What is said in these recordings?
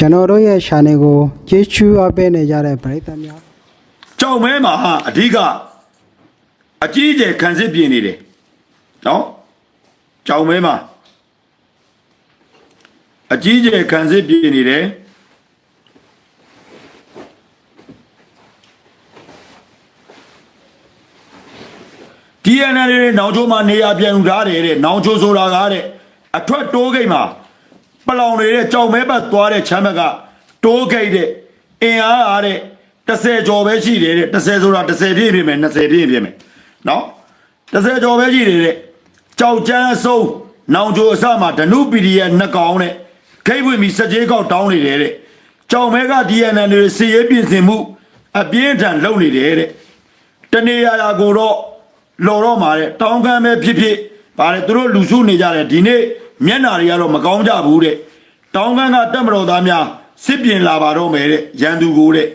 ကျွန်တော်တို့ရဲ့ channel ကိုကျေးဇူးအပ်ပေးနေကြတဲ့ပရိသတ်များကြောက်မဲမှာအဓိကအကြီးအကျယ်ခံစစ်ပြင်နေတယ်နော်ကြောက်မဲမှာအကြီးအကျယ်ခံစစ်ပြင်နေတယ်ဒီအန်အရဲ့နောင်ချိုးမှာနေရာပြန်ယူထားတယ်တဲ့နောင်ချိုးဆိုတာကားတဲ့အထွက်တိုးဂိတ်မှာ ပလောင်နေတဲ့ကြောက်မဲပတ်သွားတဲ့ချမ်းဘက်ကတိုးဂိတ်တဲ့အင်အားအားတဲ့30ကျော်ပဲရှိတယ်တဲ့30ဆိုတာ30ပြည့်ပြည့်မယ်20ပြည့်ပြည့်မယ်နော်30ကျော်ပဲရှိတယ်တဲ့ကြောက်ချမ်းအစုံနောင်ချိုးအစမှာဓနုပီဒီရဲ့နှစ်ကောင်တဲ့ဂိတ်ဝင်ပြီးစကြေးကောက်တောင်းနေတယ်တဲ့ကြောက်မဲက DNA တွေစီရေးပြင်ဆင်မှုအပြင်းထန်လုပ်နေတယ်တဲ့တနေရာရာကိုတော့လော်တော့မှာတဲ့တောင်းကမ်းပဲဖြစ်ဖြစ်ဗါလေသူတို့လူစုနေကြတယ်ဒီနေ့ မျက်နာတွေကတော့မကောင်းကြဘူးတဲ့တောင်းကမ်းကတက်မတော်သားများစစ်ပြင်လာပါတော့မယ်တဲ့ရန်သူကိုတဲ့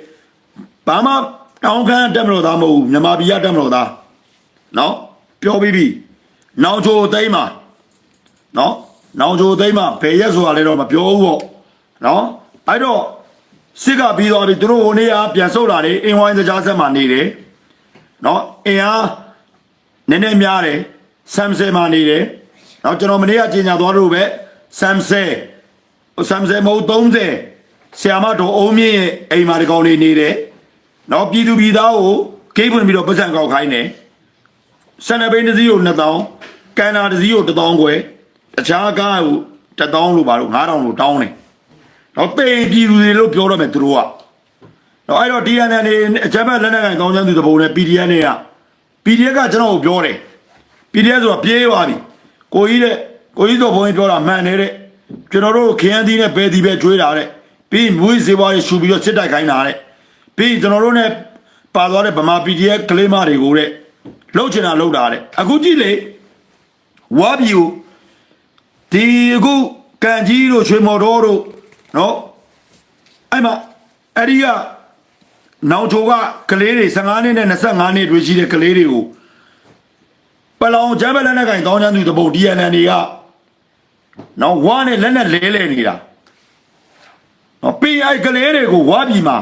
ဘာမှတောင်းကမ်းတက်မတော်သားမဟုတ်ဘူးမြန်မာပြည်ကတက်မတော်သားနော်ပြောပြီးပြီနောင်ချိုသိမ်းမှာနော်နောင်ချိုသိမ်းမှာဘယ်ရက်ဆိုတာလဲတော့မပြောဘူးပေါ့နော်အဲ့တော့စစ်ကပြီးတော့ပြီသူတို့ဟိုနေ့ကပြန်ဆုတ်လာတယ်အင်းဝိုင်းစကြားဆက်မှာနေတယ်နော်အင်အားနည်းနည်းများတယ်ဆမ်ဆယ်မှာနေတယ် နော်ကျွန်တော်မနေ့ကကြီးညာသွားလို့ပဲဆမ်ဆယ်ဆမ်ဆယ်မဟုတ်30ဆီယာမတော်အုံးမြင့်ရဲ့အိမ်မှာဒီကောင်လေးနေတယ်နော်ပြည်သူပြည်သားကိုဂိတ်ပွင့်ပြီးတော့ပတ်စံကောက်ခိုင်းတယ်ဆန်နဘိန်းတစ်စီးကို2000ကန်နာတစ်စီးကို1000ခွဲတခြားကားကို1000လို့ပါလို့9000လို့တောင်းတယ်နော်တေးပြည်သူတွေလို့ပြောတော့မယ်သူတို့ကတော့အဲ့တော့ DNA နေအကြမ်းဖက်လက်နက်ကိုင်ကောင်းချမ်းသူတပုံနဲ့ PDF နဲ့က PDF ကကျွန်တော်ကိုပြောတယ် PDF ဆိုတာပြေးသွားပြီ ကိုကြီးတဲ့ကိုကြီးဆိုဘုန်းကြီးပြောတာမှန်တယ်တဲ့ကျွန်တော်တို့ခရမ်းသီးနဲ့ဘဲသီးပဲကျွေးတာတဲ့ပြီးမွေးစေပွားရေးရှူပြီးတော့စစ်တိုက်ခိုင်းတာတဲ့ပြီးကျွန်တော်တို့ ਨੇ ပါသွားတဲ့ဗမာ PDF ကလေးမတွေကိုတဲ့လှုပ်ချင်တာလှုပ်တာတဲ့အခုကြည့်လေဝါပြီကိုဒီအခုကန်ကြီးတို့ရွှေမော်တော်တို့နော်အဲ့မှာအဲ့ဒီကနောင်ချိုကကလေးတွေ15နှစ်နဲ့25နှစ်တွေရှိတဲ့ကလေးတွေကို ပလောင်ဂျမ်းဘလက်နဲ့ကင်တောင်းချမ်းသူတပုတ် DNA တွေကနော်ဝါနဲ့လက်နဲ့လဲလဲနေတာနော် PI ကလေးတွေကိုဝါပြီမှာ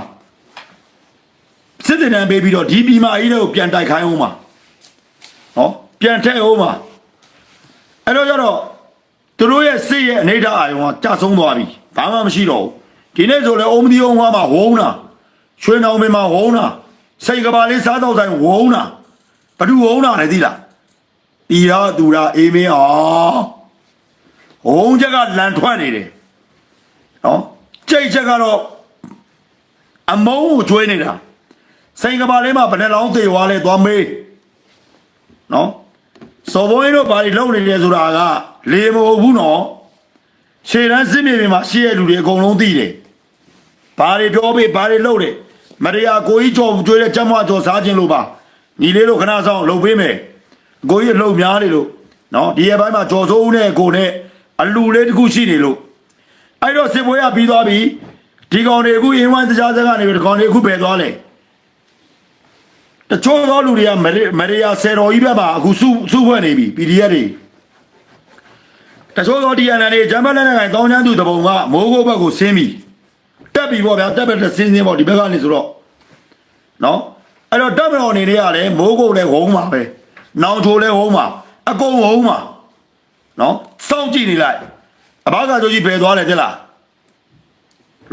စစ်တင်တန်းပေးပြီးတော့ဒီပြီမာကြီးတွေကိုပြန်တိုက်ခိုင်းအောင်မှာနော်ပြန်ထည့်အောင်မှာအဲ့တော့ကျတော့သူတို့ရဲ့စစ်ရဲ့အနေထားအာရုံကကြာဆုံးသွားပြီဘာမှမရှိတော့ဘူးဒီနေ့ဆိုလဲအုံမဒီအောင်မှာဝုန်းတာရွှေနောင်ပင်မှာဝုန်းတာစိတ်ကဘာလေးစားတော့ဆိုင်ဝုန်းတာဘဒူဝုန်းတာလဲသိလား တီရာသူရာအေးမင်းအောင်ဝုန်းချက်ကလန်ထွက်နေတယ်နော်ကြိတ်ချက်ကတော့အမုန်းကိုကျွေးနေတာစိတ်ကဘာလေးမှာဘယ်နှလောင်းသေးသွားလဲသွားမေးနော်စော်ဘွေးတို့ဘာတွေလုပ်နေလဲဆိုတာကလေမဟုတ်ဘူးနော်ရှေ့တန်းစစ်မြေပြင်မှာရှိရလူတွေအကုန်လုံးသိတယ်ဘာတွေပြောပေးဘာတွေလုပ်တယ်မရိယာကိုကြီးကြော်ကျွေးတဲ့ကျမကြော်စားခြင်းလို့ပါညီလေးတို့ခဏဆောင်လှုပ်ပေးမယ် ကိုကြီးလှုပ်များနေလို့နော်ဒီရဲ့ဘိုင်းမှာကြော်စိုးဦးနဲ့ကိုနဲ့အလူလေးတစ်ခုရှိနေလို့အဲ့တော့စစ်ပွဲရပြီးသွားပြီဒီကောင်တွေအခုအင်းဝိုင်းတရားစကားနေပြီဒီကောင်တွေအခုပဲသွားလဲတချို့သောလူတွေကမရိမရိယာဆယ်တော်ကြီးဘက်မှာအခုစုစုဖွဲ့နေပြီ PDF တွေတချို့သော DNA တွေဂျမ်ဘတ်လက်နဲ့ကင်တောင်းချမ်းသူတပုံကမိုးကိုဘက်ကိုဆင်းပြီတက်ပြီပေါ့ဗျာတက်ပဲတစ်စင်းစင်းပေါ့ဒီဘက်ကနေဆိုတော့နော်အဲ့တော့တက်မတော်အနေနဲ့ကလည်းမိုးကုတ်လည်းဝုံးပါပဲ နောင်ချိုလည်းဝုံးပါအကုန်ဝုံးပါနော်စောင့်ကြည့်နေလိုက်အဘကဆိုကြီးဘယ်သွားလဲတဲ့လား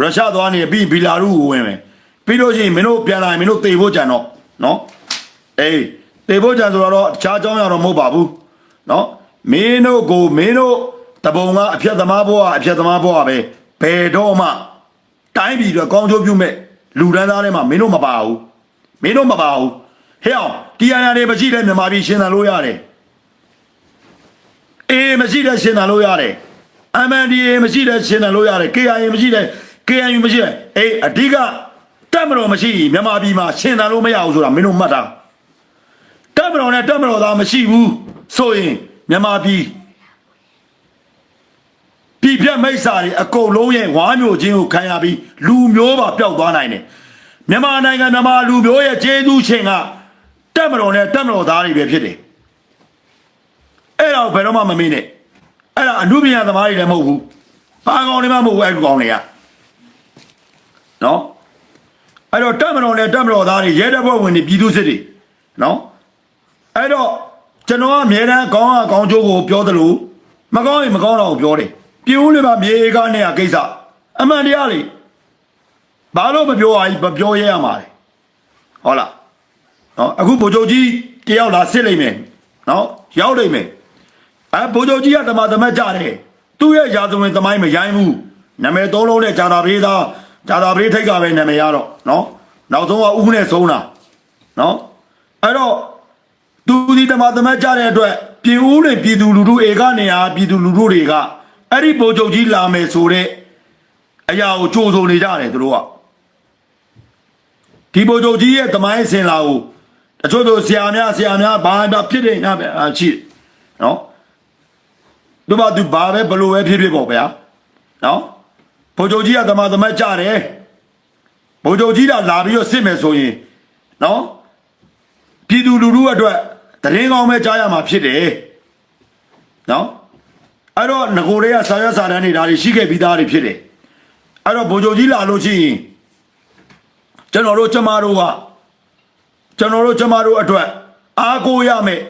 ရုရှားသွားနေပြီးဘီလာရုကိုဝင်မယ်ပြီးလို့ရှိရင်မင်းတို့ပြန်လာရင်မင်းတို့တေဖို့ကြံတော့နော်အေးတေဖို့ကြံဆိုတော့တခြားအကြောင်းရတော့မဟုတ်ပါဘူးနော်မင်းတို့ကိုမင်းတို့တပုံကအဖြတ်သမားဘဝအဖြတ်သမားဘဝပဲဘယ်တော့မှတိုင်းပြည်တော့ကောင်းကျိုးပြုမဲ့လူဒန်းသားတွေမှာမင်းတို့မပါဘူးမင်းတို့မပါဘူး ဟဲ့အောင်တရားနာတွေမရှိတဲ့မြန်မာပြည်ရှင်းသန်လို့ရတယ်အေးမရှိတဲ့ရှင်းသန်လို့ရတယ် MNDA မရှိတဲ့ရှင်းသန်လို့ရတယ် KIA မရှိတဲ့ KNU မရှိတဲ့အေးအဓိကတက်မတော်မရှိရင်မြန်မာပြည်မှာရှင်းသန်လို့မရဘူးဆိုတာမင်းတို့မှတ်တာတက်မတော်နဲ့တက်မတော်သားမရှိဘူးဆိုရင်မြန်မာပြည်ပြည်ပြတ်မိစ္ဆာတွေအကုန်လုံးရဲ့ဝါမျိုးချင်းကိုခံရပြီးလူမျိုးပါပျောက်သွားနိုင်တယ်မြန်မာနိုင်ငံမြန်မာလူမျိုးရဲ့ကျေးဇူးရှင်က တက်မတော်နဲ့တက်မတော်သားတွေပဲဖြစ်တယ်အဲ့ဒါကိုဘယ်တော့မှမမေ့နဲ့အဲ့ဒါအမှုပညာသမားတွေလည်းမဟုတ်ဘူးဘာကောင်တွေမှမဟုတ်ဘူးအဲ့ဒီကောင်တွေကနော်အဲ့တော့တက်မတော်နဲ့တက်မတော်သားတွေရဲတပ်ဖွဲ့ဝင်တွေပြည်သူစစ်တွေနော်အဲ့တော့ကျွန်တော်ကအမြဲတမ်းကောင်းအကောင်းကျိုးကိုပြောသလိုမကောင်းရင်မကောင်းတော့ကိုပြောတယ်ပြင်းဦးလေးပါမြေကနေရကိစ္စအမှန်တရားလေဘာလို့မပြောရမပြောရရမှာလဲဟုတ်လား နော်အခုဗိုလ်ချုပ်ကြီးတယောက်လာစစ်လိုက်မယ်နော်ရောက်လိုက်မယ်အဲဗိုလ်ချုပ်ကြီးကဓမ္မသမတ်ကြတယ်သူ့ရဲ့ရာဇဝင်သမိုင်းမရိုင်းဘူးနာမည်သုံးလုံးနဲ့ဂျာတာပရိသားဂျာတာပရိထိတ်ကပဲနာမည်ရတော့နော်နောက်ဆုံးကဥက္ကနဲ့ဆုံးတာနော်အဲ့တော့သူဒီဓမ္မသမတ်ကြတဲ့အတွက်ပြည်ဦးတွေပြည်သူလူထုဧကနေဟာပြည်သူလူထုတွေကအဲ့ဒီဗိုလ်ချုပ်ကြီးလာမယ်ဆိုတဲ့အရာကိုကြိုးစုံနေကြတယ်သူတို့ကဒီဘိုလ်ချုပ်ကြီးရဲ့တမိုင်းစင်လာကို တချို့တို့ဆရာများဆရာများဘာမှဖြစ်နေညာပဲအာရှိတယ်နော်သူဘာသူဘာပဲဘလို့ပဲဖြစ်ဖြစ်ပေါ့ဗျာနော်ဘိုလ်ချုပ်ကြီးကတမန်တမတ်ကြတယ်ဘိုလ်ချုပ်ကြီးကလာပြီးတော့စစ်မယ်ဆိုရင်နော်ပြည်သူလူထုအတွက်တရင်ကောင်းပဲကြားရမှာဖြစ်တယ်နော်အဲ့တော့ငကိုတွေကဆာရစာတန်းတွေဒါတွေရှိခဲ့ပြီးသားတွေဖြစ်တယ်အဲ့တော့ဘိုလ်ချုပ်ကြီးလာလို့ရှိရင်ကျွန်တော်တို့ကျမတို့က ကျွန်တော်တို့ကျမတို့အတွက်အားကိုးရမယ်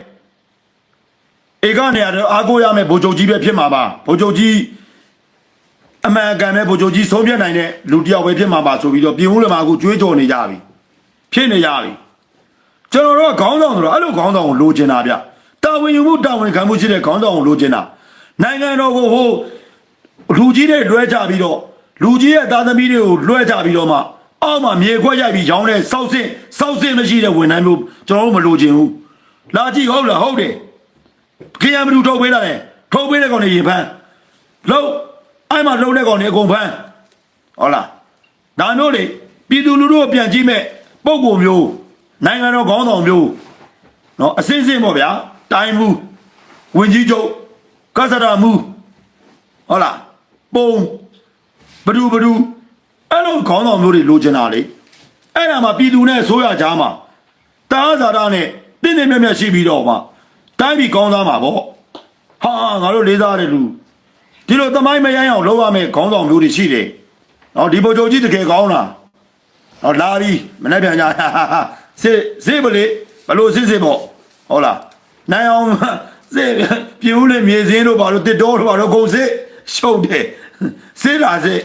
ဧကနေရာတော့အားကိုးရမယ်ဘိုလ်ချုပ်ကြီးပဲဖြစ်မှာပါဘိုလ်ချုပ်ကြီးအမှန်အကန်ပဲဘိုလ်ချုပ်ကြီးဆုံးဖြတ်နိုင်တဲ့လူတစ်ယောက်ပဲဖြစ်မှာပါဆိုပြီးတော့ပြင်ဦးလည်းမှာအခုကြွေးကြော်နေကြပြီဖြစ်နေကြပြီကျွန်တော်တို့ကခေါင်းဆောင်ဆိုတော့အဲ့လိုခေါင်းဆောင်ကိုလိုချင်တာဗျတာဝန်ယူမှုတာဝန်ခံမှုရှိတဲ့ခေါင်းဆောင်ကိုလိုချင်တာနိုင်ငံတော်ကိုဟိုလူကြီးတွေလွှဲကြပြီးတော့လူကြီးရဲ့သားသမီးတွေကိုလွှဲကြပြီးတော့မှ အောက်မှာမြေခွက်ရိုက်ပြီးရောင်းတဲ့စောက်စင်စောက်စင်မရှိတဲ့ဝန်ထမ်းမျိုးကျွန်တော်တို့မလိုချင်ဘူးလာကြည့်ဟုတ်လားဟုတ်တယ်ခင်ဗျားမလူထုတ်ပေးလာတယ်ထုတ်ပေးတဲ့ကောင်တွေရေဖမ်းလုံးအဲ့မှာလုံးတဲ့ကောင်တွေအကုန်ဖမ်းဟုတ်လားဒါမျိုးလေပြည်သူလူထုကိုပြန်ကြည့်မဲ့ပုံကိုမျိုးနိုင်ငံတော်ခေါင်းဆောင်မျိုးနော်အစင်းစင်းပေါ့ဗျာတိုင်းမှုဝင်ကြီးချုပ်ကစရာမှုဟုတ်လားပုံဘဒူဘဒူ အဲ့လိုခေါင်းဆောင်မျိုးတွေလိုချင်တာလေအဲ့ဒါမှပြည်သူနဲ့ဆိုရကြမှာတားဇာတာနဲ့တင်းတင်းမြတ်မြတ်ရှိပြီးတော့မှတိုင်းပြည်ကောင်းသားမှာပေါ့ဟာငါတို့လေးစားတဲ့လူဒီလိုသမိုင်းမရိုင်းအောင်လုပ်ရမယ်ခေါင်းဆောင်မျိုးတွေရှိတယ်နော်ဒီဘုံချုပ်ကြီးတကယ်ကောင်းလားနော်လာပြီမနေ့ပြန်ကြစစ်စစ်ပလေဘလို့စစ်စစ်ပေါ့ဟုတ်လားနိုင်အောင်စစ်ပြူးလေမြေစင်းတို့ဘာလို့တစ်တော်တို့ဘာလို့ကုန်စစ်ရှုပ်တယ်စစ်တာစစ်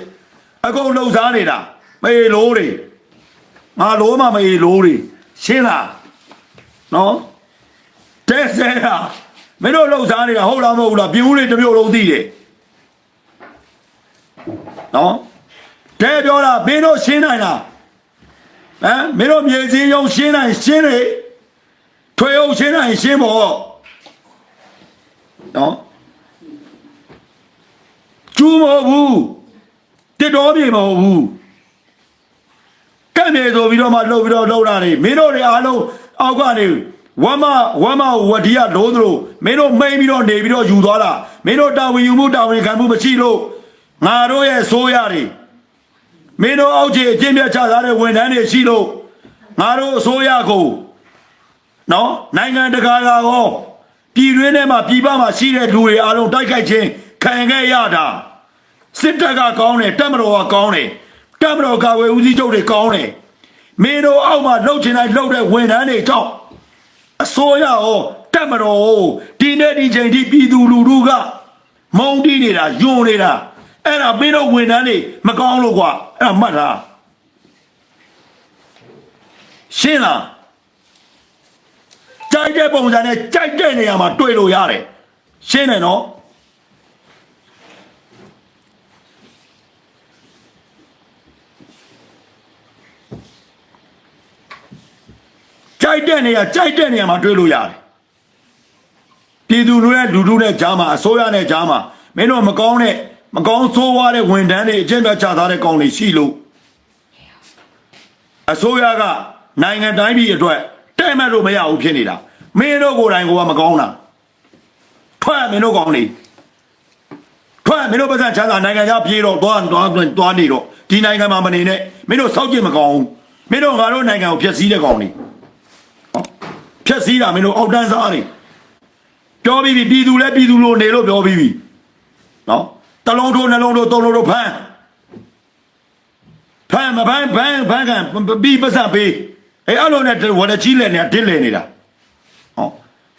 အကုန်လှုပ်ရှားနေတာမေလို့တွေငါလို့မှမေလို့တွေရှင်းလားနော်တဲ့ဆဲတာမင်းတို့လှုပ်ရှားနေတာဟုတ်လားမဟုတ်လားပြူးလေတစ်မျိုးလုံးသိတယ်နော်တဲ့ပြောတာမင်းတို့ရှင်းနိုင်လားဟမ်မင်းတို့မြေစင်းရုံရှင်းနိုင်ရှင်းလေထွေအောင်ရှင်းနိုင်ရှင်းဖို့နော်ကျူးမဟုတ်ဘူး တစ်တော်ပြေမဟုတ်ဘူးကဲ့မြေဆိုပြီးတော့မှလှုပ်ပြီးတော့လှုပ်တာနေမင်းတို့တွေအားလုံးအောက်ကနေဝမဝမဝဒီရလုံးသလိုမင်းတို့မိန်ပြီးတော့နေပြီးတော့ယူသွားတာမင်းတို့တာဝန်ယူမှုတာဝန်ခံမှုမရှိလို့ငါတို့ရဲ့ဆိုးရတွေမင်းတို့အောက်ခြေအကျင့်မြတ်ချထားတဲ့ဝန်ထမ်းတွေရှိလို့ငါတို့အစိုးရကိုနော်နိုင်ငံတကာကရောပြည်တွင်းထဲမှာပြည်ပမှာရှိတဲ့လူတွေအားလုံးတိုက်ခိုက်ခြင်းခံခဲ့ရတာ စစ်တပ်ကကောင်းတယ်တပ်မတော်ကကောင်းတယ်တပ်မတော်ကာဝေဦးစီးချုပ်တွေကောင်းတယ်မင်းတို့အောက်မှာလှုပ်ချင်တိုင်းလှုပ်တဲ့ဝန်ထမ်းတွေကြောင့်အစိုးရရောတပ်မတော်ရောဒီနေ့ဒီချိန်ထိပြည်သူလူထုကမုံတီးနေတာယွန်းနေတာအဲ့ဒါမင်းတို့ဝန်ထမ်းတွေမကောင်းလို့ကွာအဲ့ဒါမှတ်ထားရှင်းလားကြိုက်တဲ့ပုံစံနဲ့ကြိုက်တဲ့နေရာမှာတွေ့လို့ရတယ်ရှင်းတယ်နော် ကြိုက်တဲ့နေရာကြိုက်တဲ့နေရာမှာတွေ့လို့ရတယ်ပြည်သူလူရဲ့လူထုနဲ့ကြားမှာအစိုးရနဲ့ကြားမှာမင်းတို့မကောင်းတဲ့မကောင်းဆိုးဝါးတဲ့ဝန်ထမ်းတွေအကျင့်ပြတ်ချထားတဲ့ကောင်တွေရှိလို့အစိုးရကနိုင်ငံတိုင်းပြည်အတွက်တဲ့မဲ့လို့မရဘူးဖြစ်နေတာမင်းတို့ကိုယ်တိုင်ကမကောင်းတာထွက်မင်းတို့ကောင်းနေထွက်မင်းတို့ပတ်စံချမ်းသာနိုင်ငံခြားပြေးတော့သွားသွားသွားနေတော့ဒီနိုင်ငံမှာမနေနဲ့မင်းတို့စောက်ကြည့်မကောင်းဘူးမင်းတို့ငါတို့နိုင်ငံကိုဖျက်ဆီးတဲ့ကောင်တွေဟော ဖျက်ဆီးတာမင်းတို့အောက်တန်းစားနေပြောပြီးပြီပြည်သူလည်းပြည်သူလိုနေလို့ပြောပြီးပြီနော်တလုံးတို့နှလုံးတို့သုံးလုံးတို့ဖမ်းဖဖမ်းမဖမ်းဖမ်းဖမ်းကန်ပြီးပတ်စံပေးအဲအဲ့လိုနဲ့ဝရချီလဲနေတာတစ်လဲနေတာဟော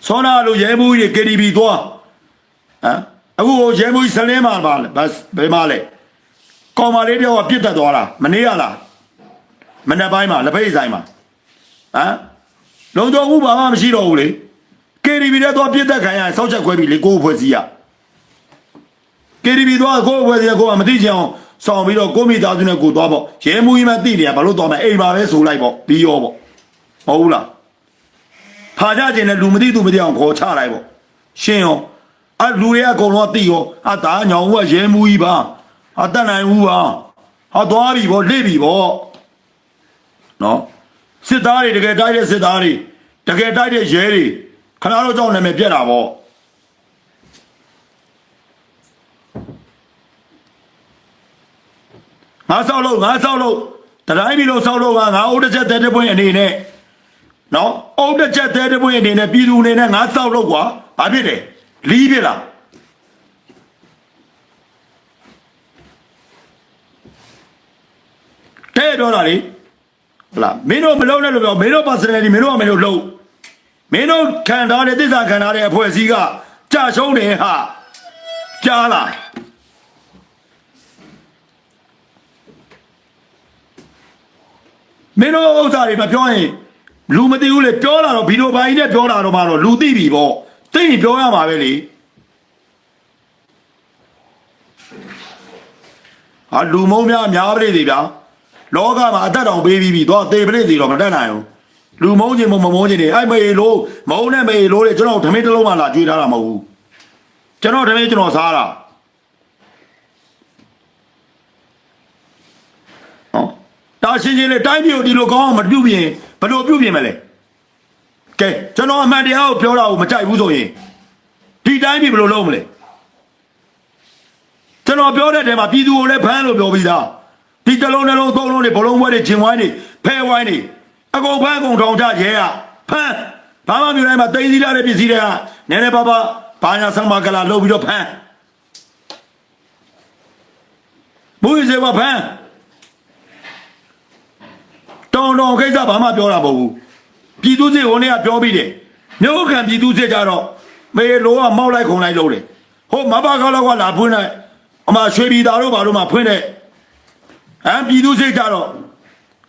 စောနာလိုရဲမှုကြီး KTV သွားဟမ်အခုဟိုရဲမှုကြီးဆလင်းမှာပါလေဘတ်ဘယ်မှာလဲကောင်မလေးတယောက်ကပြစ်တက်သွားတာမနေရလားမနေ့ပိုင်းမှာလက်ဖိတ်ဆိုင်မှာဟမ် လုံတော်ဥပါမမရှိတော့ဘူးလေ KTV တဲ့သွားပြစ်တက်ခံရရင်စောက်ချက်ခွဲပြီလေကိုယ်ဖွဲ့စည်းရ KTV သွားကိုယ်ဖွဲ့စည်းရကိုယ်ကမသိချင်အောင်ဆောင်ပြီးတော့ကိုမိသားစုနဲ့ကိုသွားပေါ့ရဲမှုကြီးမှသိတယ်ဘာလို့သွားမလဲအိမ်ပါပဲဆိုလိုက်ပေါ့ပြီးရောပေါ့မဟုတ်ဘူးလားဖာကြခြင်းနဲ့လူမသိသူမသိအောင်ခေါ်ချလိုက်ပေါ့ရှင်းရောအလူတွေကအကုန်လုံးကသိရောအတားညောင်ဦးကရဲမှုကြီးပါအတက်နိုင်ဦးပါဟာသွားပြီပေါ့လိပြီပေါ့နော် စစ်သားတွေတကယ်တိုက်တဲ့စစ်သားတွေတကယ်တိုက်တဲ့ရဲတွေခဏတော့ကြောက်နာမည်ပြက်တာပေါ့ငါဆောက်လို့ငါဆောက်လို့တတိုင်းပြီလို့ဆောက်လို့ကငါအုတ်တစ်ချက်တဲတဲ့ပွင့်အနေနဲ့နော်အုတ်တစ်ချက်တဲတဲ့ပွင့်အနေနဲ့ပြည်သူအနေနဲ့ငါဆောက်လို့ကွာဘာဖြစ်လဲလီးဖြစ်လားတဲ့တော့တာလေ ဟလာမင်းတို့မလုံးနဲ့လို့ပြောမင်းတို့ personality မင်းတို့ကမင်းတို့လုံးမင်းတို့ခံထားတဲ့တစ္ဆာခံထားတဲ့အဖွဲ့အစည်းကကြာရှုံးတယ်ဟာကြားလားမင်းတို့ဥစ္စာတွေမပြောရင်လူမသိဘူးလေပြောလာတော့ဗီဒီယိုပိုင်းနဲ့ပြောလာတော့မှတော့လူသိပြီပေါ့သိရင်ပြောရမှာပဲလေဟာလူမုံများများပရိသေးဗျာ လောကမှာအသက်တောင်ပေးပြီးပြီတော့သေပရိသေးတော့မတတ်နိုင်ဘူးလူမုံချင်းမမမုံချင်းတွေအဲ့မေလို့မုံနဲ့မေလို့လေကျွန်တော်ဓမင်းတစ်လုံးမှလာကြွေးထားတာမဟုတ်ဘူးကျွန်တော်ဓမင်းကျွန်တော်စားတာနော်တာရှင်းရှင်းလေးတိုင်းပြည်ကိုဒီလိုကောင်းအောင်မပြုတ်ပြင်ဘယ်လိုပြုတ်ပြင်မလဲကဲကျွန်တော်အမှန်တရားကိုပြောတာကိုမကြိုက်ဘူးဆိုရင်ဒီတိုင်းပြည်ဘယ်လိုလုပ်မလဲကျွန်တော်ပြောတဲ့တဲမှာပြည်သူကိုလည်းဖမ်းလို့ပြောပြီးသား ဒီတစ်လုံးနှလုံးသုံးလုံးတွေဘလုံးဘွဲတွေဂျင်ဝိုင်းတွေဖဲဝိုင်းတွေအကုန်ဖမ်းအကုန်ထောင်ချရဲရဖမ်းဘာမှမျိုးတိုင်းမှာတိတ်စီရတဲ့ပစ္စည်းတွေကနည်းနည်းပါးပါးဘာညာဆံမကလာလုပ်ပြီးတော့ဖမ်းဘူးရစေပါဖမ်းတောင်တောင်ကိစ္စဘာမှပြောတာမဟုတ်ဘူးပြည်သူစစ်ဟိုနေ့ကပြောပြီးတယ်မြို့ခံပြည်သူစစ်ကြတော့မေလိုကမောက်လိုက်ခုံလိုက်လို့တယ်ဟိုမဘာကောက်လောက်ကလာဖွင့်လိုက်အမရွှေပြည်သားတို့ဘာလို့မှဖွင့်တဲ့ ဟမ်ပြည်သူစစ်ကြတော့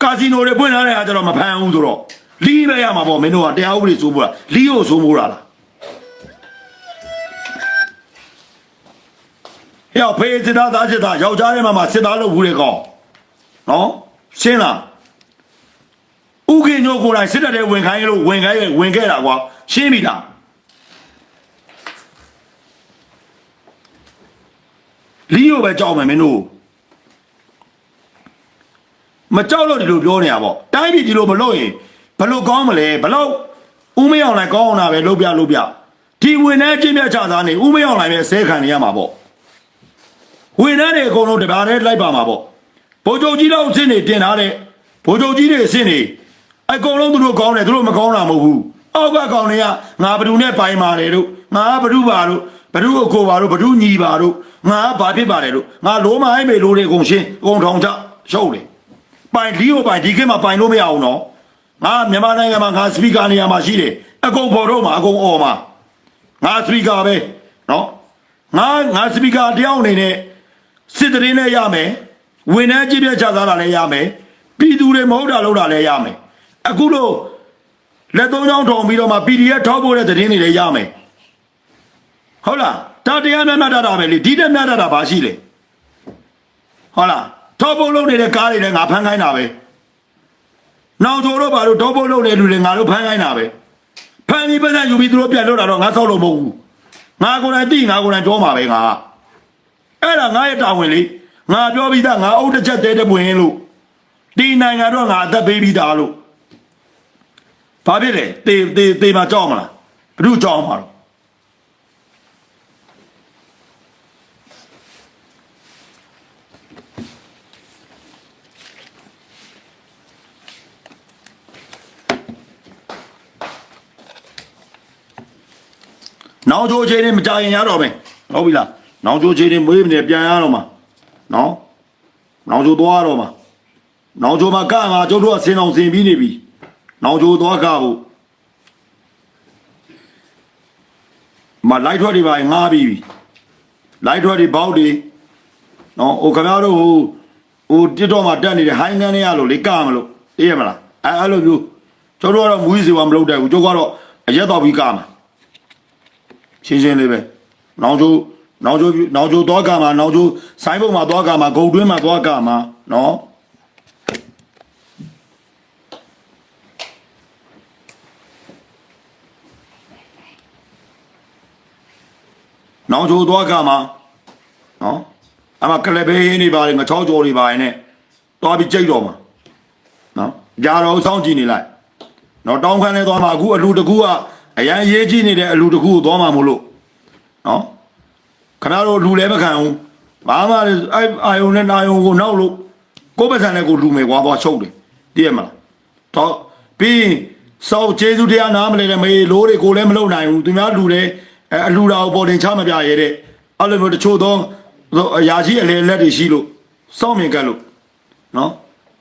ကာစီနိုတွေဖွင့်ထားတဲ့အားကြတော့မဖမ်းဘူးဆိုတော့လီးပဲရမှာပေါ့မင်းတို့ကတရားဥပဒေစိုးမိုးတာလီးကိုစိုးမိုးတာလားဟဲ့ဖေးစစ်သားသားစစ်သားယောက်ျားထဲမှာမှစစ်သားလုပ်ဘူးလေကောင်နော်ရှင်းလားဥက္ကညိုကိုယ်တိုင်စစ်တပ်တဲ့ဝင်ခိုင်းလို့ဝင်ခိုင်းရဝင်ခဲ့တာကွာရှင်းပြီလားလီယိုပဲကြောက်မယ်မင်းတို့ မကြောက်လို့ဒီလိုပြောနေရပေါ့တိုင်းပြည်ဒီလိုမလုပ်ရင်ဘယ်လိုကောင်းမလဲဘယ်လို့ဦးမင်းအောင်လိုက်ကောင်းအောင်တာပဲလုပ်ပြလုပ်ပြဒီဝင်နေချင်းမြတ်ချသားနေဦးမင်းအောင်လိုက်ပဲဆဲခံနေရမှာပေါ့ဝင်နေတယ်အကုန်လုံးတပါးနဲ့လိုက်ပါမှာပေါ့ဘိုးချုပ်ကြီးလောက်အစ်စ်နေတင်ထားတဲ့ဘိုးချုပ်ကြီးတွေအစ်စ်နေအကုန်လုံးသူတို့ကောင်းတယ်သူတို့မကောင်းတာမဟုတ်ဘူးအောက်ကကောင်တွေကငါဘ누구နဲ့ပိုင်ပါတယ်တို့ငါဘ누구ပါတို့ဘ누구ကိုကိုပါတို့ဘ누구ညီပါတို့ငါဘာဖြစ်ပါတယ်တို့ငါလိုမအိုင်းမေလိုတွေအကုန်ရှင်းအကုန်ထောင်ချရှုပ်တယ် ပိုင်လီကိုပိုင်ဒီခေတ်မှာပိုင်လို့မရအောင်နော်ငါမြန်မာနိုင်ငံမှာငါစပီကာနေရာမှာရှိတယ်အကုန်ပေါ်တော့မှာအကုန်អော်မှာငါစပီကာပဲနော်ငါငါစပီကာတယောက်အနေနဲ့စစ်တရင်နဲ့ရမယ်ဝန်ထမ်းကြည့်ပြချသားတာလည်းရမယ်ပြည်သူတွေမဟုတ်တာလုပ်တာလည်းရမယ်အခုလို့လက်သုံးချောင်းထောင်ပြီးတော့မှ PDF ထောက်ဖို့တဲ့သတင်းတွေလည်းရမယ်ဟုတ်လားဒါတရားမျှမျှတတာပဲလေဒီတက်မျှတတာဘာရှိလဲဟုတ်လား ထောက်ဖို့လုပ်နေတဲ့ကားတွေလည်းငါဖမ်းခိုင်းတာပဲနောက်ကျော်တော့ဘာလို့ထောက်ဖို့လုပ်နေတဲ့လူတွေငါတို့ဖမ်းခိုင်းတာပဲဖမ်းပြီးပတ်စံယူပြီးသူတို့ပြန်လွတ်တာတော့ငါဆောက်လို့မဟုတ်ဘူးငါကိုယ်တိုင်တိငါကိုယ်တိုင်ပြောမှာပဲငါအဲ့ဒါငါရဲ့တာဝန်လေငါပြောပြီးသားငါအုတ်တစ်ချက်တဲတဲ့ပွင့်လို့ဒီနိုင်ငံတော့ငါအသက်ပေးပြီးသားလို့ဘာဖြစ်လဲတေတေတေမှာကြောက်မလားဘ누구ကြောက်မှာတော့ နောင်ချိုးချင်းနေမကြရင်ရတော့မယ်ဟုတ်ပြီလားနောင်ချိုးချင်းနေမွေးမနေပြန်ရတော့မှာနော်နောင်ချိုးသွားရတော့မှာနောင်ချိုမှာကမှာကျုပ်တို့ကဆင်းအောင်ဆင်ပြီးနေပြီနောင်ချိုသွားကဖို့မလိုက်ထွက်တွေပါငားပြီးပြီလိုက်ထွက်တွေဘောက်တွေနော်ဟိုခင်ဗျားတို့ဟိုဟိုတစ်တော့မှာတက်နေတဲ့ဟိုင်းငန်းတွေရလို့လေကမလို့သိရမလားအဲအဲ့လိုမျိုးကျုပ်တို့ကတော့မူကြီးစီဝါမလုပ်တတ်ဘူးကျုပ်ကတော့အရက်တော့ပြီးကမှာ ရှင်းရှင်းလေးပဲနောင်ချိုနောင်ချိုနောင်ချိုသွားကမှာနောင်ချိုဆိုင်းဘုံမှာသွားကမှာဂုံတွင်းမှာသွားကမှာနော်နောင်ချိုသွားကမှာနော်အမကလဘေးရင်းနေပါလေငချောကြော်တွေပါရင်နဲ့သွားပြီးကြိတ်တော့မှာနော်ကြာတော့စောင့်ကြည့်နေလိုက်နော်တောင်းခမ်းလဲသွားမှာအခုအလူတကူက အရန်ရေးကြည့်နေတဲ့အလူတကူကိုသွားမှာမို့လို့နော်ခင်ဗျားတို့လူလည်းမခံဘူးဘာမှလည်းအဲ့အာယုံနဲ့နာယုံကိုနောက်လို့ကိုယ့်ပစံနဲ့ကိုလူမယ်ကွာသွားချုပ်တယ်တည့်ရမလားတော့ပြီးရင်စောက်ကျေးဇူးတရားနားမလဲတဲ့မေးလို့တွေကိုလည်းမလုံနိုင်ဘူးသူများလူတယ်အဲအလူတာကိုပေါ်တင်ချမပြရဲတဲ့အဲ့လိုမျိုးတချို့သောအရာရှိအလေလက်တွေရှိလို့စောင့်မြင်ကတ်လို့နော်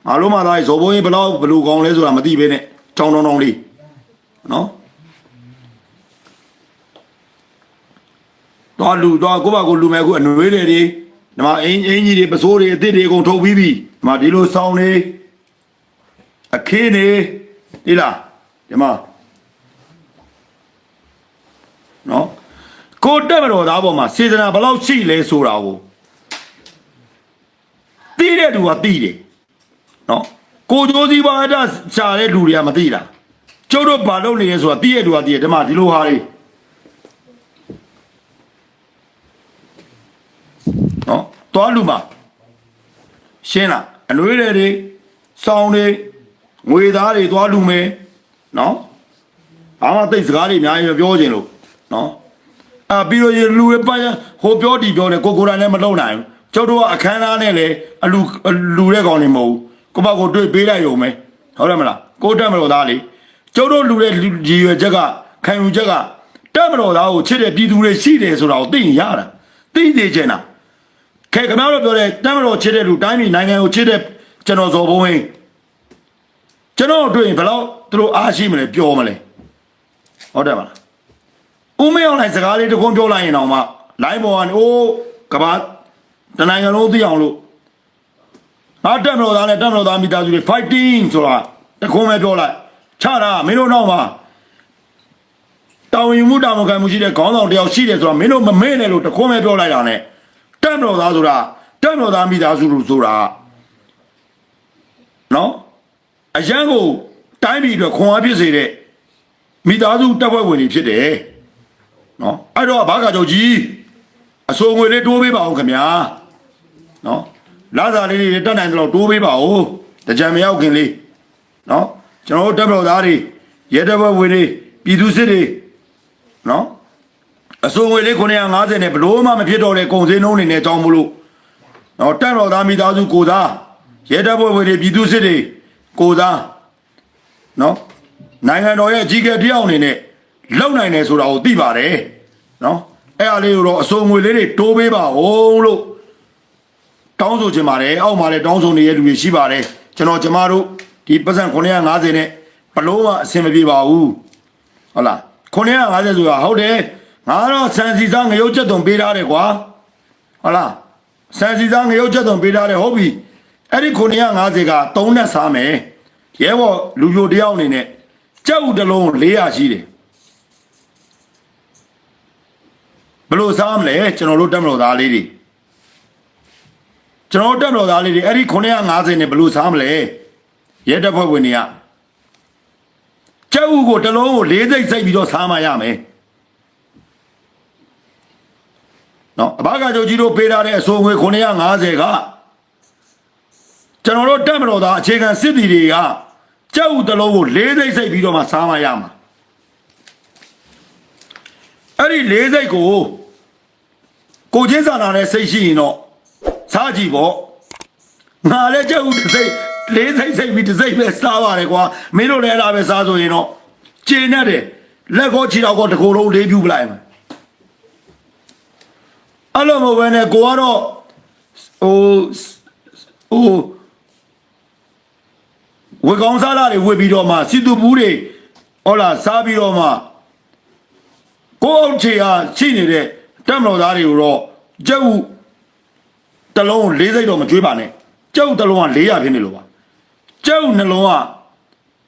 ငါတို့မှသားဇော်ဘိုးရင်ဘလောက်ဘလူကောင်းလဲဆိုတာမသိဘဲနဲ့တောင်းတောင်းတောင်းလေးနော် တော့လူတော့ကိုယ့်ဘာကိုလူမဲ့ခုအနွေးတွေဒီမှာအင်းအင်းကြီးတွေပစိုးတွေအစ်စ်တွေအကုန်ထုတ်ပြီးပြီဒီမှာဒီလိုစောင်းနေအခင်းနေဒီလားဒီမှာနော်ကိုတက်မတော်သားပေါ်မှာစေတနာဘယ်လောက်ရှိလဲဆိုတာကိုသိတဲ့သူကသိတယ်နော်ကိုကြိုးစည်းပါအတရှာတဲ့လူတွေကမသိတာကျုပ်တို့ဘာလုပ်နေလဲဆိုတာသိတဲ့သူကသိတယ်ဒီမှာဒီလိုဟာတွေ နော်တွားလူမှာရှင်းလားအနွေးတွေတွေစောင်းတွေငွေသားတွေတွားလူမယ်နော်ဘာမှသိစကားတွေအများကြီးမပြောချင်လို့နော်အာပြီးတော့ရေလူတွေပါဟိုပြောတီပြောတယ်ကိုကိုယ်တိုင်လည်းမလုပ်နိုင်ဘူးကျုပ်တို့ကအခမ်းအနားနဲ့လေအလူအလူတဲ့ကောင်တွေမဟုတ်ဘူးကိုပေါ့ကိုတွေ့ပေးလိုက်ရုံပဲဟုတ်တယ်မလားကိုတက်မလို့သားလေကျုပ်တို့လူတဲ့ရည်ရွယ်ချက်ကခံယူချက်ကတက်မလို့သားကိုချစ်တဲ့ပြည်သူတွေရှိတယ်ဆိုတာကိုသိရင်ရတာသိသေးချင်တာ ခဲခင်ဗျားတို့ပြောတဲ့တက်မလို့ချစ်တဲ့လူတိုင်းပြည်နိုင်ငံကိုချစ်တဲ့ကျွန်တော်ဇော်ဘုံဝင်းကျွန်တော်တွေ့ရင်ဘယ်တော့သူတို့အားရှိမလဲပြောမလဲဟုတ်တယ်မလားဦးမေအောင်လိုက်စကားလေးတစ်ခွန်းပြောလိုက်ရင်တော့မှလိုင်းပေါ်ကနေအိုးကဘာတနိုင်ငံလုံးသိအောင်လို့ငါတက်မလို့သားနဲ့တက်မလို့သားမိသားစုတွေ fighting ဆိုတာတစ်ခွန်းပဲပြောလိုက်ချတာမင်းတို့တော့မှတောင်ရင်မှုတာမခံမှုရှိတဲ့ခေါင်းဆောင်တယောက်ရှိတယ်ဆိုတာမင်းတို့မမေ့နဲ့လို့တစ်ခွန်းပဲပြောလိုက်တာ ਨੇ တက်မလို့သားဆိုတာတက်မလို့သားမိသားစုလို့ဆိုတာနော်အရန်ကိုတိုင်းပြည်အတွက်ခွန်အားဖြစ်စေတဲ့မိသားစုတပ်ဖွဲ့ဝင်တွေဖြစ်တယ်နော်အဲ့တော့ဘာကကြောက်ကြီးအစိုးငွေလေးတိုးပေးပါဦးခင်ဗျာနော်လာစာလေးတွေတက်နိုင်တယ်လို့တိုးပေးပါဦးတကြံမရောက်ခင်လေးနော်ကျွန်တော်တို့တပ်မတော်သားတွေရဲတပ်ဖွဲ့ဝင်တွေပြည်သူစစ်တွေနော် အစိုးငွေလေး950နဲ့ဘလို့မှမဖြစ်တော့တဲ့ကုန်စည်နှုန်းတွေနဲ့ကြောင်းမလို့နော်တပ်မတော်သားမိသားစုကိုသားရဲတပ်ဖွဲ့ဝင်တွေပြည်သူစစ်တွေကိုသားနော်နိုင်ငံတော်ရဲ့အကြီးအကဲတယောက်အနေနဲ့လုံနိုင်တယ်ဆိုတာကိုသိပါတယ်နော်အဲ့အားလေးကိုတော့အစိုးငွေလေးတွေတိုးပေးပါဦးလို့တောင်းဆိုချင်ပါတယ်အောက်မှာလည်းတောင်းဆိုနေတဲ့လူတွေရှိပါတယ်ကျွန်တော်ကျမတို့ဒီပတ်စံ950နဲ့ဘလို့မှအဆင်မပြေပါဘူးဟုတ်လား950ဆိုတာဟုတ်တယ် ငါတော့စံစီစားငရုတ်ချက်တုံပေးထားတယ်ကွာဟုတ်လားစံစီစားငရုတ်ချက်တုံပေးထားတယ်ဟုတ်ပြီအဲ့ဒီ950က3နဲ့စားမယ်ရဲဘော်လူပြိုတယောက်အနေနဲ့ကြောက်တစ်လုံး400ရှိတယ်ဘယ်လို့စားမလဲကျွန်တော်တို့တက်မလို့သားလေးတွေကျွန်တော်တို့တက်မလို့သားလေးတွေအဲ့ဒီ950နဲ့ဘယ်လို့စားမလဲရဲတပ်ဖွဲ့ဝင်တွေကကျက်ဥကိုတစ်လုံးကို၄စိတ်စိတ်ပြီးတော့စားမှရမယ် နော်အဘကကြိုကြီးတို့ပေးထားတဲ့အစိုးငွေ950ကကျွန်တော်တို့တက်မလို့သားအခြေခံစစ်တီတွေကကျက်ဥတစ်လုံးကို၄စိတ်စိတ်ပြီးတော့မှစားမှရမှာအဲ့ဒီလေးစိတ်ကိုကိုချင်းစာနာနဲ့စိတ်ရှိရင်တော့စားကြည့်ပေါ့ငါလည်းကြောက်ဦးတစ်စိတ်လေးစိတ်စိတ်ပြီးတစ်စိတ်ပဲစားပါတယ်ကွာမင်းတို့လည်းအဲ့ဒါပဲစားဆိုရင်တော့ကျင်းနဲ့တယ်လက်ကောခြေတော်ကောတစ်ကိုယ်လုံးလေးပြူပလိုက်မယ် အဲ့လိုမဟုတ်ဘဲနဲ့ကိုကတော့ဟိုဟိုဝေကောင်းစားလာတွေဝေပြီးတော့မှစီတူဘူးတွေဟောလာစားပြီးတော့မှကိုယ့်အောက်ခြေဟာရှိနေတဲ့တက်မတော်သားတွေကိုတော့ကျုပ်တစ်လုံး၄စိတ်တော့မကျွေးပါနဲ့ကျုပ်တစ်လုံးက400ဖြစ်နေလို့ပါကျုပ်နှလုံးက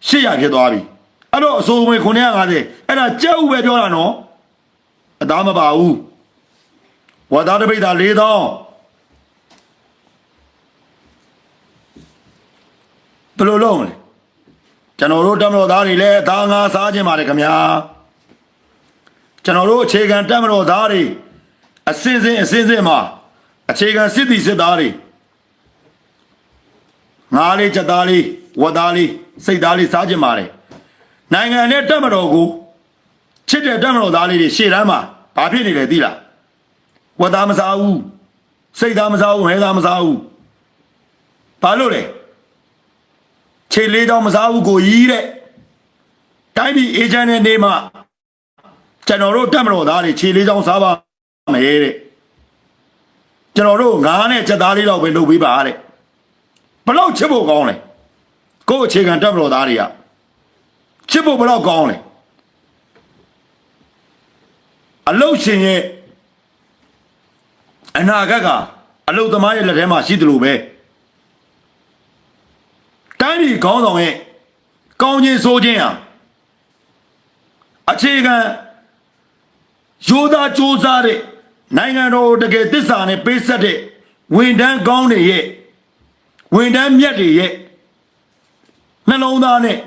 800ဖြစ်သွားပြီအဲ့တော့အစိုးဝင်950အဲ့ဒါကျုပ်ပဲပြောတာနော်အသားမပါဘူး ဝါသားတစ်ပိတ်သား4000ဘယ်လိုလုပ်မလဲကျွန်တော်တို့တက်မတော်သားတွေလည်းအသားငါစားခြင်းပါတယ်ခင်ဗျာကျွန်တော်တို့အခြေခံတက်မတော်သားတွေအစင်းစင်းအစင်းစင်းမှာအခြေခံစစ်တီစစ်သားတွေငါးလေးချက်သားလေးဝတ်သားလေးစိတ်သားလေးစားခြင်းပါတယ်နိုင်ငံနဲ့တက်မတော်ကိုချစ်တဲ့တက်မတော်သားလေးတွေရှေ့တန်းမှာဘာဖြစ်နေလဲသိလား ဝတ်သားမစားဘူးစိတ်သားမစားဘူးဟဲသားမစားဘူးဘာလို့လဲခြေလေးချောင်းမစားဘူးကိုကြီးတဲ့တိုင်းပြည်အေဂျင့်တဲ့နေမှာကျွန်တော်တို့တက်မတော်သားတွေခြေလေးချောင်းစားပါမယ်တဲ့ကျွန်တော်တို့ငါးနဲ့ချက်သားလေးတော့ပဲလုပ်ပေးပါတဲ့ဘလောက်ချစ်ဖို့ကောင်းလဲကို့အခြေခံတက်မတော်သားတွေကချစ်ဖို့ဘလောက်ကောင်းလဲအလုတ်ရှင်ရဲ့ အနာဂတ်ကအလုတ်သမားရဲ့လက်ထဲမှာရှိတယ်လို့ပဲတိုင်းပြည်ခေါင်းဆောင်ရဲ့ကောင်းခြင်းဆိုခြင်းဟာအခြေခံရိုးသားစ조사တဲ့နိုင်ငံတော်တကယ်တစ္ဆာနဲ့ပေးဆက်တဲ့ဝန်တန်းကောင်းတွေရဲ့ဝန်တန်းမြတ်တွေရဲ့နှလုံးသားနဲ့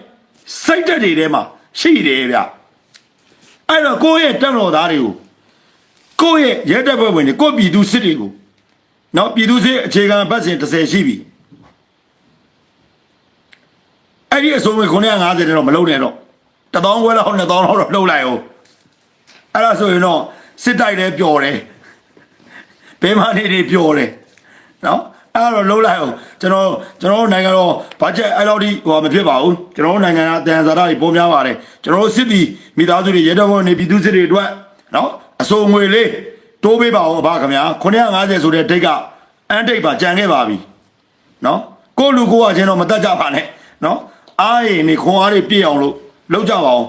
စိတ်ဓာတ်တွေထဲမှာရှိတယ်ဗျအဲ့တော့ကိုယ့်ရဲ့တက်မတော်သားတွေကို ကိုယ့်ရဲ့ရဲတပ်ဖွဲ့ဝင်တွေကိုယ့်ပြည်သူစစ်တွေကိုနော်ပြည်သူစစ်အခြေခံဘတ်စဉ်30ရှိပြီအဲ့ဒီအစုံဝင်950တဲ့တော့မလုံးနဲ့တော့တသောင်းခွဲလောက်နှစ်သောင်းလောက်တော့လှုပ်လိုက်အောင်အဲ့ဒါဆိုရင်တော့စစ်တိုက်လည်းပျော်တယ်ဘယ်မှနေနေပျော်တယ်နော်အဲ့ဒါတော့လှုပ်လိုက်အောင်ကျွန်တော်ကျွန်တော်တို့နိုင်ငံတော်ဘတ်ဂျက်အဲ့လောက်ထိဟိုမဖြစ်ပါဘူးကျွန်တော်တို့နိုင်ငံကတန်စာရတွေပုံများပါတယ်ကျွန်တော်တို့စစ်တီမိသားစုတွေရဲတပ်ဖွဲ့နေပြည်သူစစ်တွေအတွက်နော် အစုံငွေလေးတိုးပေးပါဦးအဘခင်ဗျာ950ဆိုတဲ့ဒိတ်ကအန်ဒိတ်ပါကြံခဲ့ပါပြီနော်ကိုယ့်လူကိုယ်ကချင်းတော့မတတ်ကြပါနဲ့နော်အားရင်နေခွန်အားတွေပြည့်အောင်လို့လုပ်ကြပါအောင်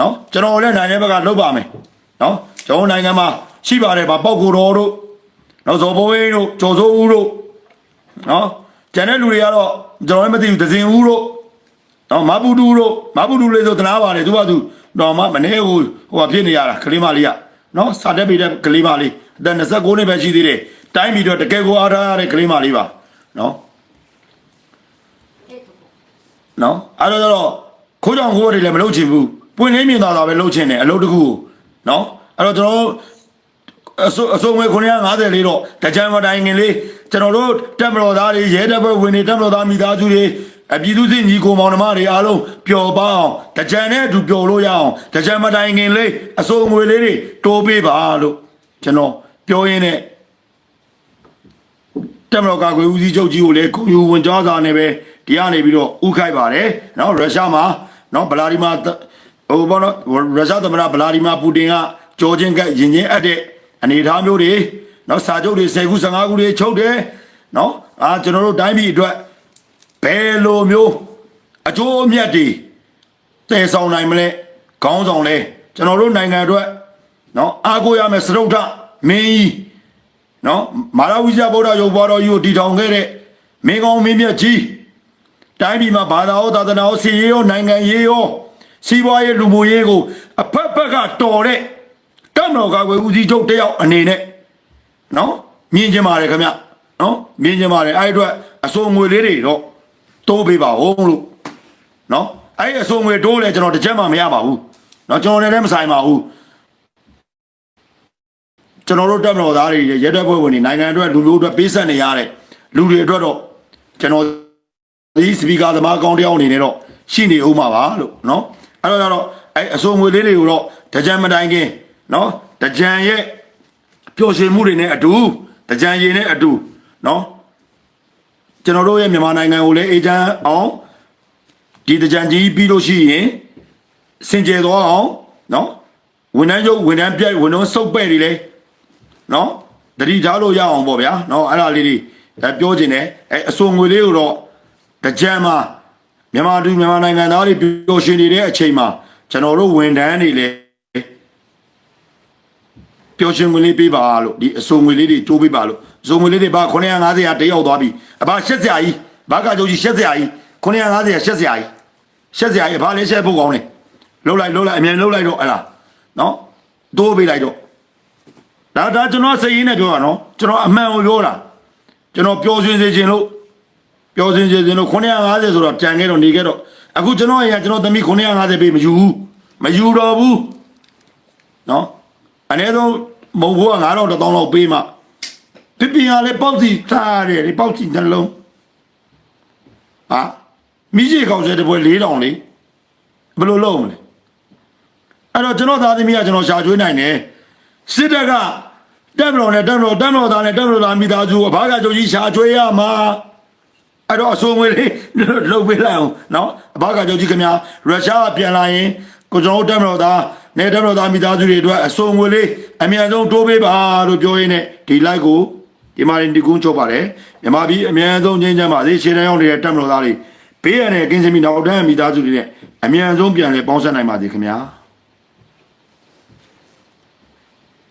နော်ကျွန်တော်လည်းနိုင်ငံဘက်ကလုပ်ပါမယ်နော်ကျွန်တော်နိုင်ငံမှာရှိပါတယ်ဗာပောက်ကိုတော်တို့နော်ဇော်ဘိုးဝင်းတို့ကျော်စိုးဦးတို့နော်ကျန်တဲ့လူတွေကတော့ကျွန်တော်လည်းမသိဘူးဒဇင်ဦးတို့နော်မဘူတူတို့မဘူတူလေးဆိုတနာပါတယ်သူကသူတော့မမနေဟိုဟိုကဖြစ်နေရတာကလေးမလေးက နော်စာတက်ပြီးတဲ့ကလေးမလေးအသက်29နှစ်ပဲရှိသေးတယ်တိုင်းပြည်တော့တကယ်ကိုအားထားရတဲ့ကလေးမလေးပါနော်နော်အဲ့တော့ကျတော့ခိုးကြောင်ခိုးတွေလည်းမလုပ်ချင်ဘူးပွင့်လင်းမြင်သာသာပဲလုပ်ချင်တယ်အလုပ်တစ်ခုကိုနော်အဲ့တော့ကျွန်တော်တို့အစိုးအစိုးငွေ950လေးတော့တကြံမတိုင်ခင်လေးကျွန်တော်တို့တက်မတော်သားတွေရဲတပ်ဖွဲ့ဝင်တွေတက်မတော်သားမိသားစုတွေ အပြည်သူစစ်ညီကိုမောင်နှမတွေအားလုံးပျော်ပါအောင်တကြံနဲ့အတူပျော်လို့ရအောင်တကြံမတိုင်ခင်လေးအစိုးငွေလေးတွေတိုးပေးပါလို့ကျွန်တော်ပြောရင်းနဲ့တက်မတော်ကာကွယ်ဦးစီးချုပ်ကြီးကိုလည်းဂုဏ်ယူဝင်ကြားစာနဲ့ပဲဒီကနေပြီးတော့ဥခိုက်ပါတယ်နော်ရုရှားမှာနော်ဗလာဒီမာဟိုဘောနော်ရုရှားသမ္မတဗလာဒီမာပူတင်ကကြောချင်းကရင်ချင်းအပ်တဲ့အနေအထားမျိုးတွေနော်စာချုပ်တွေ10ခု15ခုတွေချုပ်တယ်နော်အာကျွန်တော်တို့တိုင်းပြည်အတွက် ဘယ်လိုမျိုးအကျိုးအမြတ်တွေတည်ဆောင်နိုင်မလဲခေါင်းဆောင်လဲကျွန်တော်တို့နိုင်ငံအတွက်နော်အားကိုးရမယ်စရုပ်ထမင်းကြီးနော်မာရဝိဇ္ဇဗုဒ္ဓရုပ်ဘွားတော်ကြီးကိုတည်ထောင်ခဲ့တဲ့မင်းကောင်းမင်းမြတ်ကြီးတိုင်းပြည်မှာဘာသာရောသာသနာရောစီရေးရောနိုင်ငံရေးရောစီးပွားရေးလူမှုရေးကိုအဖက်ဖက်ကတော်တဲ့တမတော်ကာကွယ်ဦးစီးချုပ်တယောက်အနေနဲ့နော်မြင်ကြပါတယ်ခင်ဗျနော်မြင်ကြပါတယ်အဲ့ဒီအတွက်အစိုးငွေလေးတွေတော့ တိုးပေးပါဦးလို့နော်အဲ့ဒီအစိုးငွေတိုးလဲကျွန်တော်တစ်ချက်မှမရပါဘူးနော်ကျွန်တော်လည်းမဆိုင်ပါဘူးကျွန်တော်တို့တပ်မတော်သားတွေရဲတပ်ဖွဲ့ဝင်တွေနိုင်ငံအတွက်လူလူအတွက်ပေးဆက်နေရတဲ့လူတွေအတွက်တော့ကျွန်တော်ဒီစပီကာသမားကောင်းတယောက်အနေနဲ့တော့ရှိနေဦးမှာပါလို့နော်အဲ့တော့တော့အဲ့အစိုးငွေလေးတွေကိုတော့တကြံမတိုင်းခင်နော်တကြံရဲ့ပျော်ရွှင်မှုတွေနဲ့အတူတကြံရည်နဲ့အတူနော် ကျွန်တော်တို့ရဲ့မြန်မာနိုင်ငံကိုလည်းအေဂျင့်အောင်ဒီတကြံကြီးပြီးလို့ရှိရင်စင်ကြယ်သွားအောင်နော်ဝန်ထမ်းချုပ်ဝန်ထမ်းပြည့်ဝန်ထမ်းစုပ်ပဲ့တွေလည်းနော်တတိထားလို့ရအောင်ပေါ့ဗျာနော်အဲ့ဒါလေးတွေပြောချင်တယ်အဲအစုံငွေလေးကိုတော့တကြံမှာမြန်မာသူမြန်မာနိုင်ငံသားတွေပျော်ရွှင်နေတဲ့အချိန်မှာကျွန်တော်တို့ဝန်ထမ်းတွေလည်းပျော်ရွှင်ငွေလေးပေးပါလို့ဒီအစုံငွေလေးတွေတိုးပေးပါလို့ အစုံငွေလေးတွေဘာ950ရာတရောက်သွားပြီအဘရှက်စရာကြီးဘာကကြိုကြီးရှက်စရာကြီး950ရာရှက်စရာကြီးရှက်စရာကြီးဘာလဲရှက်ဖို့ကောင်းလဲလှုပ်လိုက်လှုပ်လိုက်အမြန်လှုပ်လိုက်တော့အဲ့လားနော်တိုးပေးလိုက်တော့ဒါဒါကျွန်တော်စိတ်ရင်းနဲ့ပြောတာနော်ကျွန်တော်အမှန်ကိုပြောတာကျွန်တော်ပျော်ရွှင်စေခြင်းလို့ပြောစင်စင်လို့950ဆိုတော့ကြံခဲ့တော့နေခဲ့တော့အခုကျွန်တော်အရင်ကျွန်တော်သမီး950ပေးမယူဘူးမယူတော့ဘူးနော်အနည်းဆုံးမုံဘိုးက9000တောင်းလောက်ပေးမှ ပြပြရလဲပေါက်စီထားရတယ်ဒီပေါက်စီနှလုံးဟာမိကြီးကောင်ဆယ်တပွဲ4000လေးဘယ်လိုလုပ်မလဲအဲ့တော့ကျွန်တော်သားသမီးကကျွန်တော်ရှာကျွေးနိုင်တယ်စစ်တပ်ကတက်မတော်နဲ့တက်မတော်တက်မတော်သားနဲ့တက်မတော်သားမိသားစုအဘာကကြုံကြီးရှာကျွေးရမှာအဲ့တော့အစိုးငွေလေးလှုပ်ပေးလိုက်အောင်နော်အဘကကြောင့်ကြီးခင်ဗျာရုရှားကပြန်လာရင်ကိုကျွန်တော်တို့တက်မလို့သားနေတက်မလို့သားမိသားစုတွေအတွက်အစိုးငွေလေးအမြန်ဆုံးတိုးပေးပါလို့ပြောရင်းနဲ့ဒီ like ကို ဒီမှာရင်ဒီကုန်းချုပ်ပါတယ်မြန်မာပြည်အမြန်ဆုံးချင်းချမ်းပါစေရှင်းတန်းရောက်နေတဲ့တက်မလို့သားတွေဘေးရန်နဲ့ကင်းစင်မီနောက်တန်းမိသားစုတွေနဲ့အမြန်ဆုံးပြန်လဲပေါင်းဆက်နိုင်ပါစေခင်ဗျာ